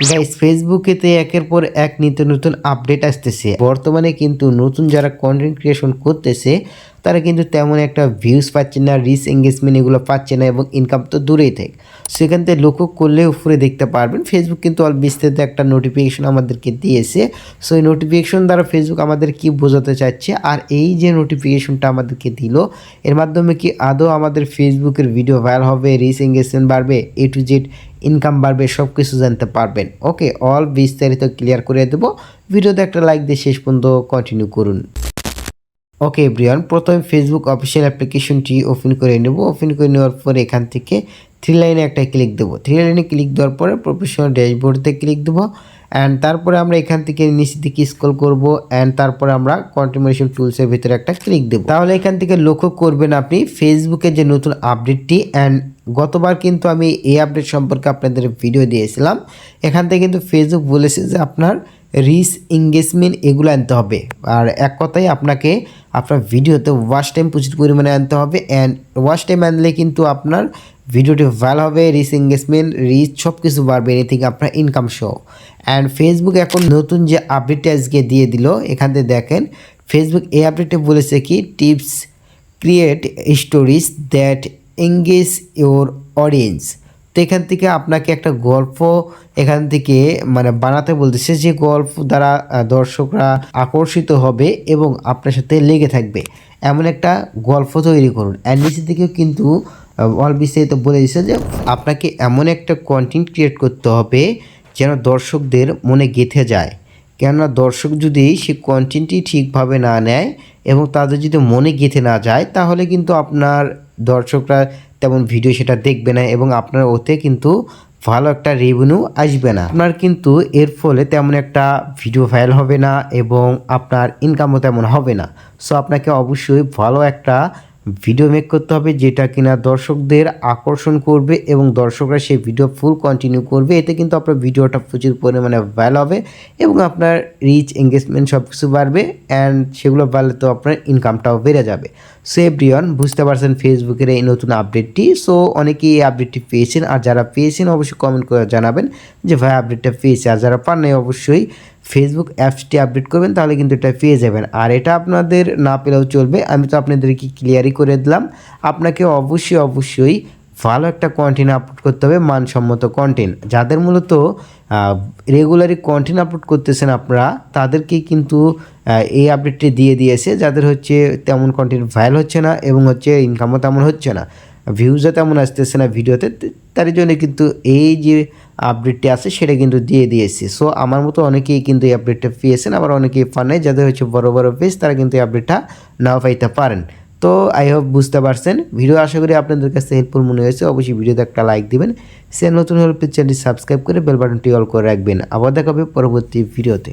Guys ফেসবুকেতে একের পর এক নিত্য নতুন আপডেট আসতেছে। বর্তমানে কিন্তু নতুন যারা কন্টেন্ট ক্রিয়েশন করতেছে তারা কিন্তু তেমন একটা ভিউজ পাচ্ছে না রিচ এঙ্গেজমেন্ট এগুলো পাচ্ছে না এবং ইনকাম তো দূরেই থাকে। সেখান থেকে লক্ষ্য করলে উপরে দেখতে পারবেন ফেসবুক কিন্তু অল বিস্তারিত একটা নোটিফিকেশন আমাদেরকে দিয়েছে। সো এই নোটিফিকেশন দ্বারা ফেসবুক আমাদের কি বোঝাতে চাচ্ছে, আর এই যে নোটিফিকেশনটা আমাদেরকে দিল, এর মাধ্যমে কি আদৌ আমাদের ফেসবুকের ভিডিও ভাইরাল হবে রিচ এঙ্গেজমেন্ট বাড়বে এ টু জেড ইনকাম বাড়বে সব কিছু জানতে পারবেন। ওকে অল বিস্তারিত ক্লিয়ার করে দেবো। ভিডিওতে একটা লাইক দিয়ে শেষ পর্যন্ত কন্টিনিউ করুন। ওকে এভরিওয়ান প্রথমে ফেসবুক অফিসিয়াল অ্যাপ্লিকেশনটি ওপেন করে নেব। ওপেন করে নেওয়ার পরে এখান থেকে থ্রি লাইনে একটা ক্লিক দেবো। থ্রি লাইনে ক্লিক দেওয়ার পরে প্রফেশনাল ড্যাশবোর্ডতে ক্লিক দেবো। অ্যান্ড তারপরে আমরা এখান থেকে নিচের দিকে স্ক্রল করব। অ্যান্ড তারপরে আমরা কন্টিনিউশন টুলসের ভিতরে একটা ক্লিক দেবো। তাহলে এখান থেকে লক্ষ্য করবেন আপনি ফেসবুকের যে নতুন আপডেটটি অ্যান্ড গতবার কিন্তু আমি এই আপডেট সম্পর্কে আপনাদের ভিডিও দিয়েছিলাম। এখান থেকে কিন্তু ফেসবুক বলেছে যে আপনার রিচ এঙ্গেজমেন্ট এগুলো আনতে হবে। আর এক কথায় আপনাকে আপনার ভিডিওতে ওয়াচ টাইম প্রচুর পরিমাণে আনতে হবে অ্যান্ড ওয়াচ টাইম আনলে কিন্তু আপনার ভিডিওটি ভালো হবে রিচ এঙ্গেজমেন্ট রিচ সব কিছু বাড়বে এনিথিং আপনার ইনকাম শো অ্যান্ড ফেসবুক এখন নতুন যে আপডেটটা আজকে দিয়ে দিল, এখান থেকে দেখেন ফেসবুক এই আপডেটে বলেছে কি tips create stories that engage your audience তো এখান থেকে আপনাকে একটা গল্প এখান থেকে মানে বানাতে বলতেছে যে গল্প দ্বারা দর্শকরা আকর্ষিত হবে এবং আপনার সাথে লেগে থাকবে। এমন একটা গল্প তৈরি করুন। অ্যান্ড নিচের দিকেও কিন্তু অল বিস্তারিত বলে দিচ্ছে যে আপনাকে এমন একটা কন্টেন্ট ক্রিয়েট করতে হবে যেন দর্শকদের মনে গেঁথে যায়। কেননা দর্শক যদি সে কন্টেন্টটি ঠিকভাবে না নেয় এবং তাদের যদি মনে গেঁথে না যায়, তাহলে কিন্তু আপনার দর্শকরা তেমন ভিডিও সেটা দেখবে না এবং আপনার ওতে কিন্তু ভালো একটা রেভিনিউ আসবে না। আপনার কিন্তু এর ফলে তেমন একটা ভিডিও ভাইরাল হবে না এবং আপনার ইনকামও তেমন হবে না। সো আপনাকে অবশ্যই ভালো একটা ভিডিও মেক করতে হবে যেটা কিনা দর্শকদের আকর্ষণ করবে এবং দর্শকরা সেই ভিডিও ফুল কন্টিনিউ করবে। এতে কিন্তু আপনার ভিডিওটা প্রচুর পরিমাণে ভাইরাল হবে এবং আপনার রিচ এঙ্গেজমেন্ট সব কিছু বাড়বে অ্যান্ড সেগুলো বাড়লে তো আপনার ইনকামটাও বেড়ে যাবে। সো এভরিওয়ান বুঝতে পারছেন ফেসবুকের এই নতুন আপডেটটি সো অনেকেই এই আপডেটটি পেয়েছেন। আর যারা পেয়েছেন, অবশ্যই কমেন্ট করে জানাবেন যে, ভাই আপডেটটা পেয়েছে। আর যারা পান নাই, অবশ্যই ফেসবুক অ্যাপসটি আপডেট করবেন, তাহলে কিন্তু এটা পেয়ে যাবেন। আর এটা আপনাদের না পেলেও চলবে। আমি তো আপনাদেরকে ক্লিয়ারই করে দিলাম। আপনাকে অবশ্যই অবশ্যই ভালো একটা কন্টেন্ট আপলোড করতে হবে, মানসম্মত কন্টেন্ট যাদের মূলত রেগুলারই কন্টেন্ট আপলোড করতেছেন আপনারা তাদেরকেই কিন্তু এই আপডেটটি দিয়ে দিয়েছে। যাদের হচ্ছে তেমন কন্টেন্ট ভাইরাল হচ্ছে না এবং হচ্ছে ইনকামও তেমন হচ্ছে না। ভিউজও তেমন আসতেছে না ভিডিওতে। তার জন্য কিন্তু এই যে আপডেটটি আছে, সেটা কিন্তু দিয়ে দিয়েছি। সো আমার মতো অনেকেই কিন্তু এই আপডেটটা পেয়েছেন, আবার অনেকেই পান নাই, যাদের হচ্ছে বড় বড় পেজ তারা কিন্তু এই আপডেটটা নাও পাইতে পারেন। তো আই হোপ বুঝতে পারছেন। ভিডিও আশা করি আপনাদের কাছে হেল্পফুল মনে হয়েছে, অবশ্যই ভিডিওতে একটা লাইক দিবেন। সে নতুন হলে চ্যানেলটি সাবস্ক্রাইব করে বেল বাটনটি অল করে রাখবেন। আবার দেখাবে পরবর্তী ভিডিওতে